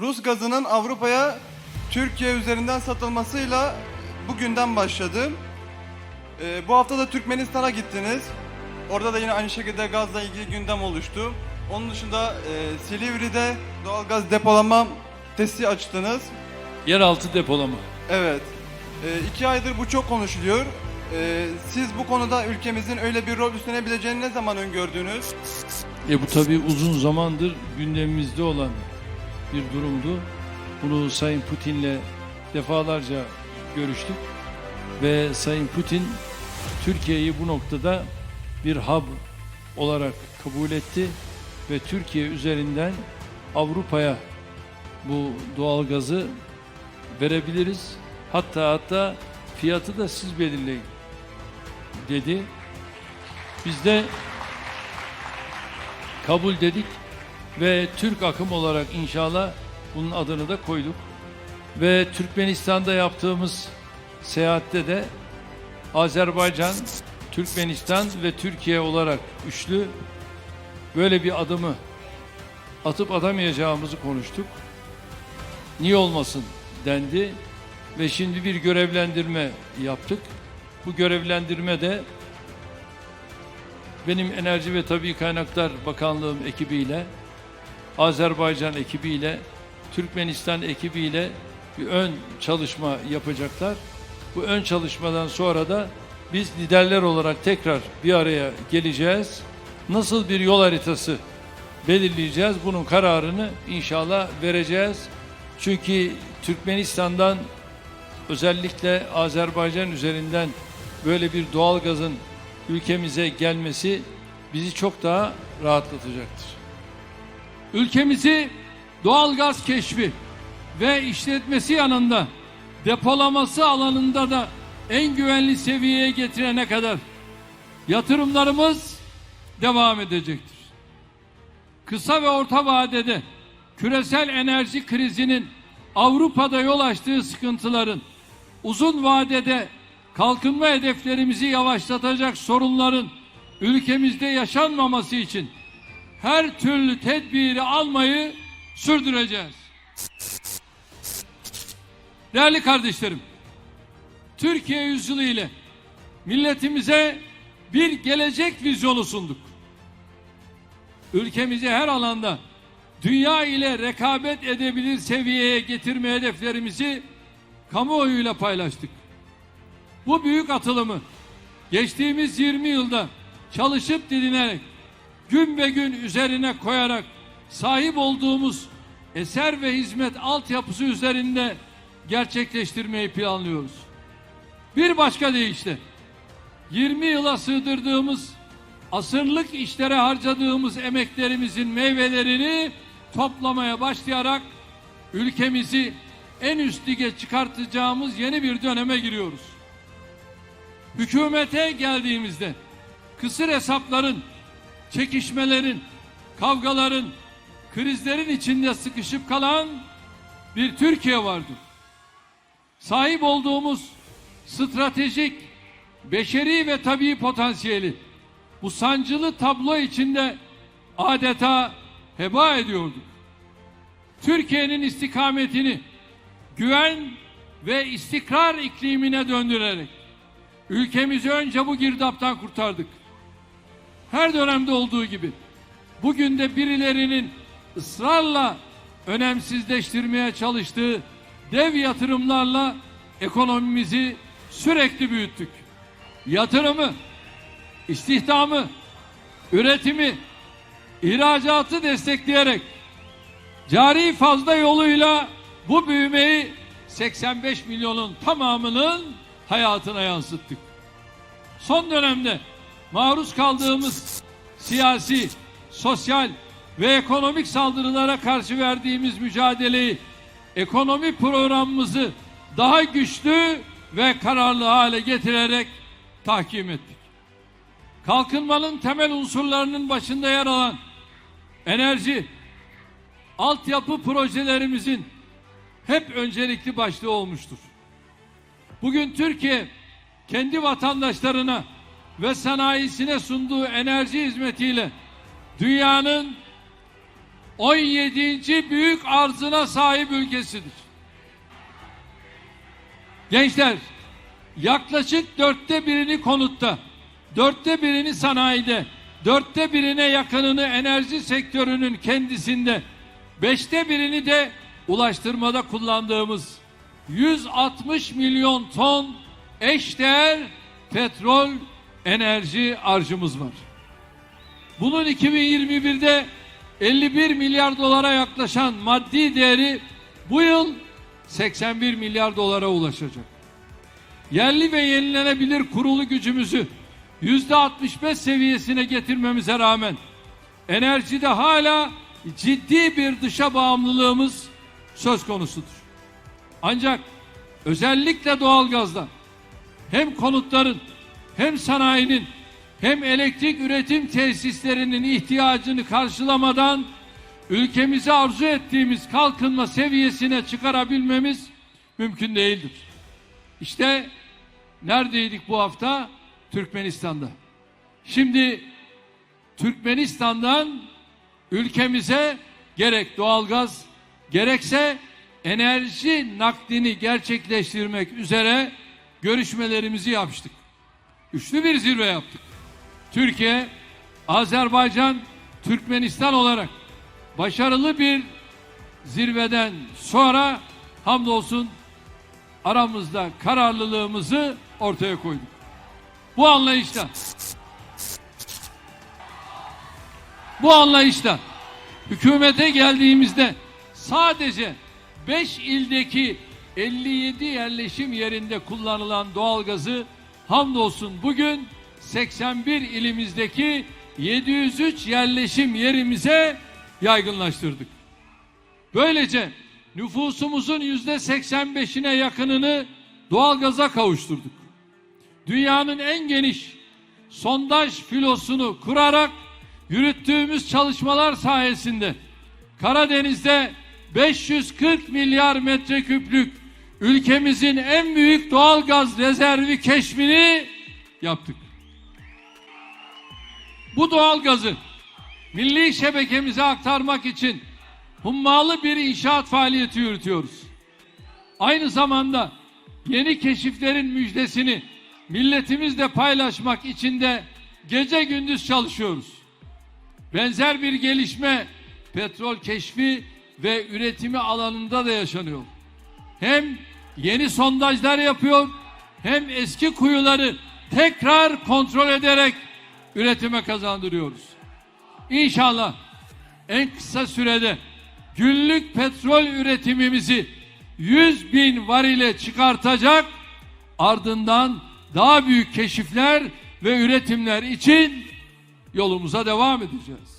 Rus gazının Avrupa'ya Türkiye üzerinden satılmasıyla bugünden başladı. Ee, bu hafta da Türkmenistan'a gittiniz. Orada da yine aynı şekilde gazla ilgili gündem oluştu. Onun dışında e, Silivri'de doğalgaz depolama testi açtınız. Yeraltı depolama. Evet. Ee, iki aydır bu çok konuşuluyor. Ee, siz bu konuda ülkemizin öyle bir rol üstlenebileceğini ne zaman öngördünüz? E bu tabii uzun zamandır gündemimizde olan bir durumdu. Bunu Sayın Putin'le defalarca görüştük. Ve Sayın Putin Türkiye'yi bu noktada bir hub olarak kabul etti ve Türkiye üzerinden Avrupa'ya bu doğalgazı verebiliriz. Hatta hatta fiyatı da siz belirleyin dedi. Biz de kabul dedik ve Türk akım olarak inşallah bunun adını da koyduk. Ve Türkmenistan'da yaptığımız seyahatte de Azerbaycan, Türkmenistan ve Türkiye olarak üçlü böyle bir adımı atıp atamayacağımızı konuştuk. Niye olmasın dendi ve şimdi bir görevlendirme yaptık. Bu görevlendirme de benim Enerji ve Tabii Kaynaklar Bakanlığım ekibiyle, Azerbaycan ekibiyle, Türkmenistan ekibiyle bir ön çalışma yapacaklar. Bu ön çalışmadan sonra da biz liderler olarak tekrar bir araya geleceğiz. Nasıl bir yol haritası belirleyeceğiz? Bunun kararını inşallah vereceğiz. Çünkü Türkmenistan'dan özellikle Azerbaycan üzerinden böyle bir doğal gazın ülkemize gelmesi bizi çok daha rahatlatacaktır. Ülkemizi doğal gaz keşfi ve işletmesi yanında depolaması alanında da en güvenli seviyeye getirene kadar yatırımlarımız devam edecektir. Kısa ve orta vadede küresel enerji krizinin Avrupa'da yol açtığı sıkıntıların uzun vadede kalkınma hedeflerimizi yavaşlatacak sorunların ülkemizde yaşanmaması için her türlü tedbiri almayı sürdüreceğiz. Değerli kardeşlerim, Türkiye yüzyılı ile milletimize bir gelecek vizyonu sunduk. Ülkemizi her alanda dünya ile rekabet edebilir seviyeye getirme hedeflerimizi kamuoyuyla paylaştık. Bu büyük atılımı geçtiğimiz 20 yılda çalışıp didinerek gün be gün üzerine koyarak sahip olduğumuz eser ve hizmet altyapısı üzerinde gerçekleştirmeyi planlıyoruz. Bir başka deyişle 20 yıla sığdırdığımız asırlık işlere harcadığımız emeklerimizin meyvelerini toplamaya başlayarak ülkemizi en üst lige çıkartacağımız yeni bir döneme giriyoruz. Hükümete geldiğimizde kısır hesapların, çekişmelerin, kavgaların, krizlerin içinde sıkışıp kalan bir Türkiye vardır. Sahip olduğumuz stratejik, beşeri ve tabii potansiyeli bu sancılı tablo içinde adeta heba ediyorduk. Türkiye'nin istikametini güven ve istikrar iklimine döndürerek ülkemizi önce bu girdaptan kurtardık. Her dönemde olduğu gibi bugün de birilerinin ısrarla önemsizleştirmeye çalıştığı dev yatırımlarla ekonomimizi sürekli büyüttük. Yatırımı, istihdamı, üretimi, ihracatı destekleyerek cari fazla yoluyla bu büyümeyi 85 milyonun tamamının hayatına yansıttık. Son dönemde maruz kaldığımız siyasi, sosyal ve ekonomik saldırılara karşı verdiğimiz mücadeleyi, ekonomi programımızı daha güçlü ve kararlı hale getirerek tahkim ettik. Kalkınmanın temel unsurlarının başında yer alan enerji, altyapı projelerimizin hep öncelikli başlığı olmuştur. Bugün Türkiye kendi vatandaşlarına ve sanayisine sunduğu enerji hizmetiyle dünyanın 17. büyük arzına sahip ülkesidir. Gençler, yaklaşık dörtte birini konutta, dörtte birini sanayide, dörtte birine yakınını enerji sektörünün kendisinde, beşte birini de ulaştırmada kullandığımız 160 milyon ton eşdeğer petrol enerji harcımız var. Bunun 2021'de 51 milyar dolara yaklaşan maddi değeri bu yıl 81 milyar dolara ulaşacak. Yerli ve yenilenebilir kurulu gücümüzü yüzde 65 seviyesine getirmemize rağmen enerjide hala ciddi bir dışa bağımlılığımız söz konusudur. Ancak özellikle doğalgazda hem konutların hem sanayinin hem elektrik üretim tesislerinin ihtiyacını karşılamadan ülkemizi arzu ettiğimiz kalkınma seviyesine çıkarabilmemiz mümkün değildir. İşte neredeydik bu hafta? Türkmenistan'da. Şimdi Türkmenistan'dan ülkemize gerek doğalgaz gerekse enerji naklini gerçekleştirmek üzere görüşmelerimizi yaptık. Üçlü bir zirve yaptık. Türkiye, Azerbaycan, Türkmenistan olarak başarılı bir zirveden sonra hamdolsun aramızda kararlılığımızı ortaya koyduk. Bu anlayışla bu anlayışla hükümete geldiğimizde sadece 5 ildeki 57 yerleşim yerinde kullanılan doğalgazı hamdolsun bugün 81 ilimizdeki 703 yerleşim yerimize yaygınlaştırdık. Böylece nüfusumuzun yüzde 85'ine yakınını doğalgaza kavuşturduk. Dünyanın en geniş sondaj filosunu kurarak yürüttüğümüz çalışmalar sayesinde Karadeniz'de 540 milyar metreküplük ülkemizin en büyük doğalgaz rezervi keşfini yaptık. Bu doğalgazı milli şebekemize aktarmak için hummalı bir inşaat faaliyeti yürütüyoruz. Aynı zamanda yeni keşiflerin müjdesini milletimizle paylaşmak için de gece gündüz çalışıyoruz. Benzer bir gelişme petrol keşfi ve üretimi alanında da yaşanıyor. Hem yeni sondajlar yapıyor hem eski kuyuları tekrar kontrol ederek üretime kazandırıyoruz. İnşallah en kısa sürede günlük petrol üretimimizi 100 bin varile çıkartacak ardından daha büyük keşifler ve üretimler için yolumuza devam edeceğiz.